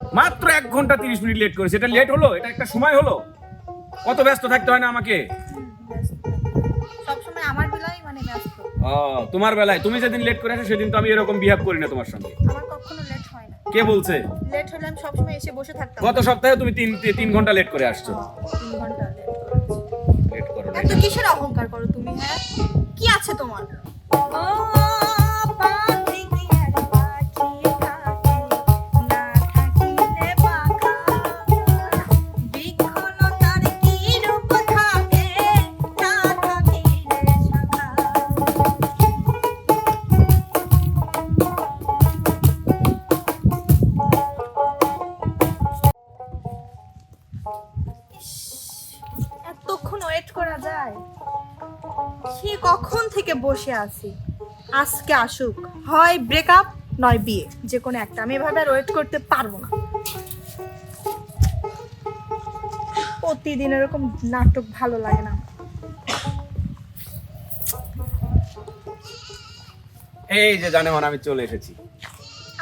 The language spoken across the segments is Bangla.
মাত্র এক ঘণ্টা তিরিশ মিনিট লেট করেছে। এটা লেট হলো? এটা একটা সময় হলো? কত ব্যস্ত থাকতে হয় না আমাকে? সবসময় আমার বেলায় মানে তোমার বেলায়। তুমি যেদিন লেট করে আসো সেদিন তো আমি এরকম বিহেভ করি না তোমার সঙ্গে। আমার কখনো লেট হয় না। কে বলছে? লেট হলে আমি সবসময় এসে বসে থাকতাম। গত সপ্তাহে তুমি তিন তিন ঘণ্টা লেট করে আসছো। লেট করো না এত কিসের অহংকার করো তুমি হ্যাঁ? কি আছে তোমার? ওয়েট করা যায়? সে কখন থেকে বসে আছি? আজকে আসুক। হয় ব্রেকআপ নয় বিয়ে। যে কোনো একটা। আমি এভাবে আর ওয়েট করতে পারব না। প্রতিদিন এরকম নাটক ভালো লাগে না। এই যে জানে মানে আমি চলে এসেছি।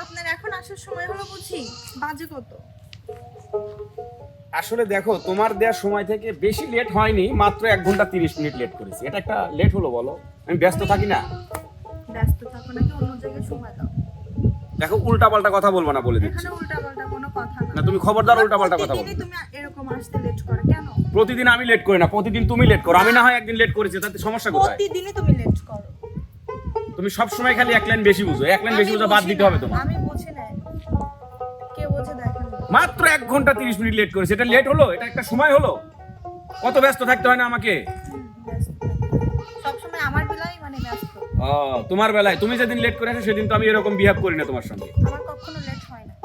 আপনার এখন আসার সময় হলো বুঝি? বাজে কত? আসলে দেখো তোমার দেওয়ার সময় থেকে বেশি লেট হয়নি মাত্র এক ঘণ্টা তিরিশ মিনিট লেট করেছি। এটা একটা লেট হলো বলো? আমি ব্যস্ত থাকি না? ব্যস্ত থাকো নাকি অন্য জায়গায় সময় দাও। দেখো উল্টা পাল্টা কথা বলব না বলে দিচ্ছি। উল্টা পাল্টা কোনো কথা না। তুমি খবরদার উল্টা পাল্টা কথা বলো। তুমি এরকম আসতে লেট করো কেন? প্রতিদিন আমি লেট করি না প্রতিদিন তুমি লেট করো। আমি না হয় একদিন লেট করেছি তাতে সমস্যা কোথায়? প্রতিদিনই তুমি লেট করো। তুমি সব সময় খালি এক লাইন বেশি বুঝো এক লাইন বেশি বুঝো বাদ দিতে হবে তোমার আমি মাত্র এক ঘণ্টা তিরিশ মিনিট লেট করেছে। এটা লেট হলো? এটা একটা সময় হলো? কত ব্যস্ত থাকতে হয় না আমাকে? মানে তোমার বেলায়। তুমি যেদিন লেট করে আসো সেদিন তো আমি এরকম বিহেভ করি না তোমার সঙ্গে।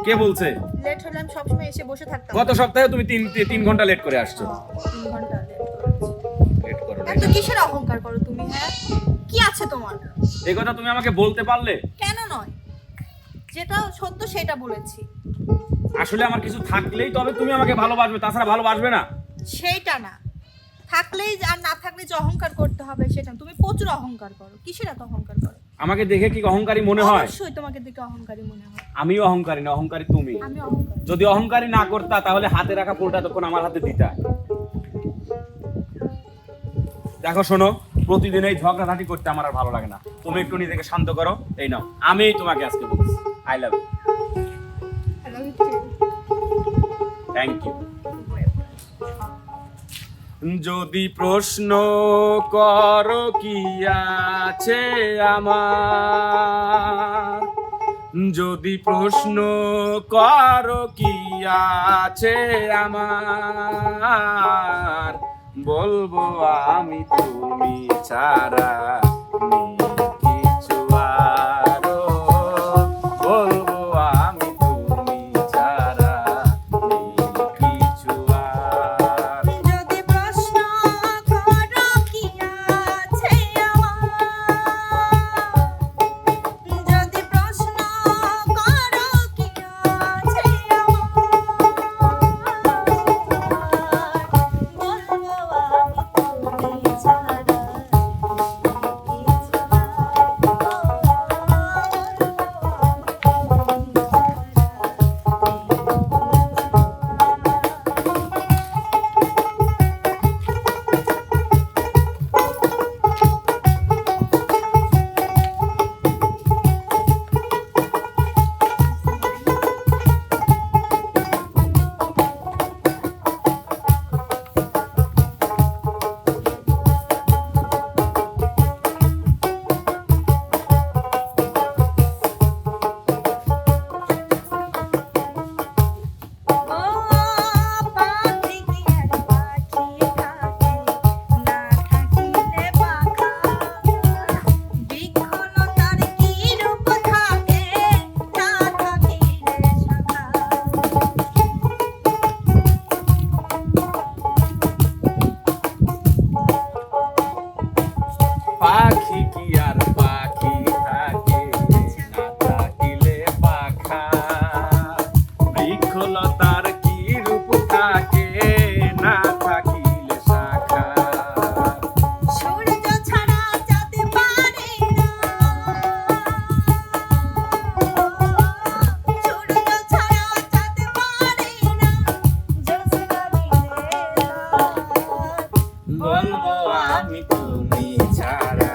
কে বলছে? লেট হলে আমি সবসময় এসে বসে থাকতাম। গত সপ্তাহে তুমি তিন তিন ঘণ্টা লেট করে আসছো। লেট করো এত কিসের অহংকার করো তুমি হ্যাঁ? কি আছে তোমার? এই কথা তুমি আমাকে বলতে পারলে? কেন নয়? যেটা সত্য সেটা বলেছি। আসলে আমার কিছু থাকলেই তবে তুমি আমাকে ভালোবাসবে তাছাড়া ভালোবাসবে না। সেইটা না। থাকলেই আর না থাকলে যে অহংকার করতে হবে সেটা তুমি প্রচুর অহংকার করো। কিসের এত অহংকার করো? আমাকে দেখে কি অহংকারী মনে হয়? অবশ্যই তোমাকে দেখে অহংকারী মনে হয়। আমিও অহংকারী না অহংকারী তুমি। আমি অহংকার। যদি অহংকারী না করতা তাহলে হাতে রাখা ফুলটা তখন আমার হাতে দিতা। দেখো শোনো প্রতিদিন এই ঝগড়াঝাটি করতে আমার আর ভালো লাগে না। তুমি একটু নিজেকে শান্ত করো এই নাও। আমি তোমাকে আজকে বলছি। আই লাভ থ্যাংক ইউ যদি প্রশ্ন করো কি আছে আমার? যদি প্রশ্ন করো কি আছে আমার? বলব আমি তুমি ছাড়া চিনবো আমি তুমি ছাড়া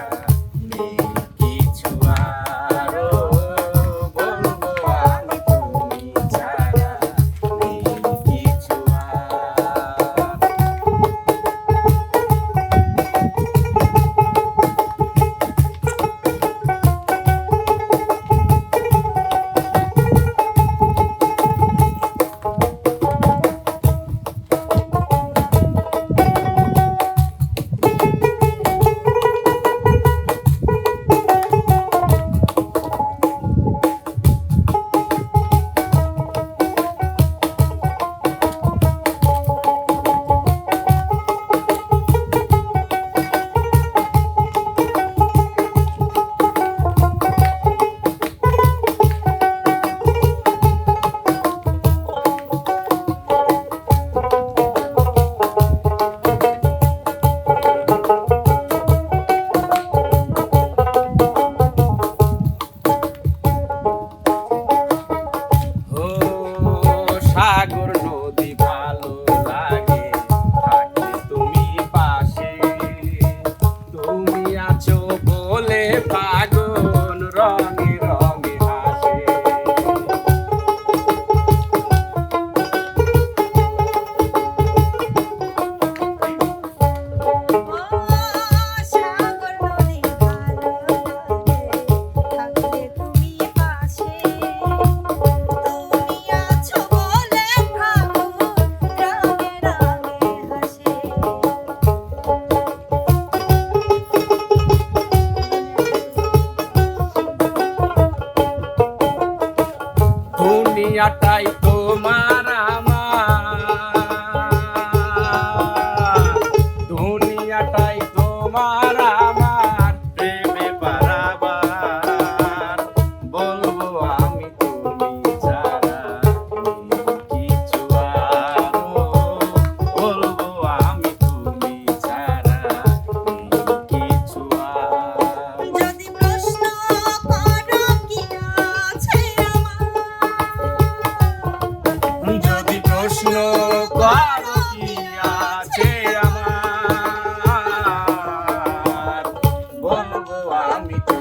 বলে দুনিয়াটাই me.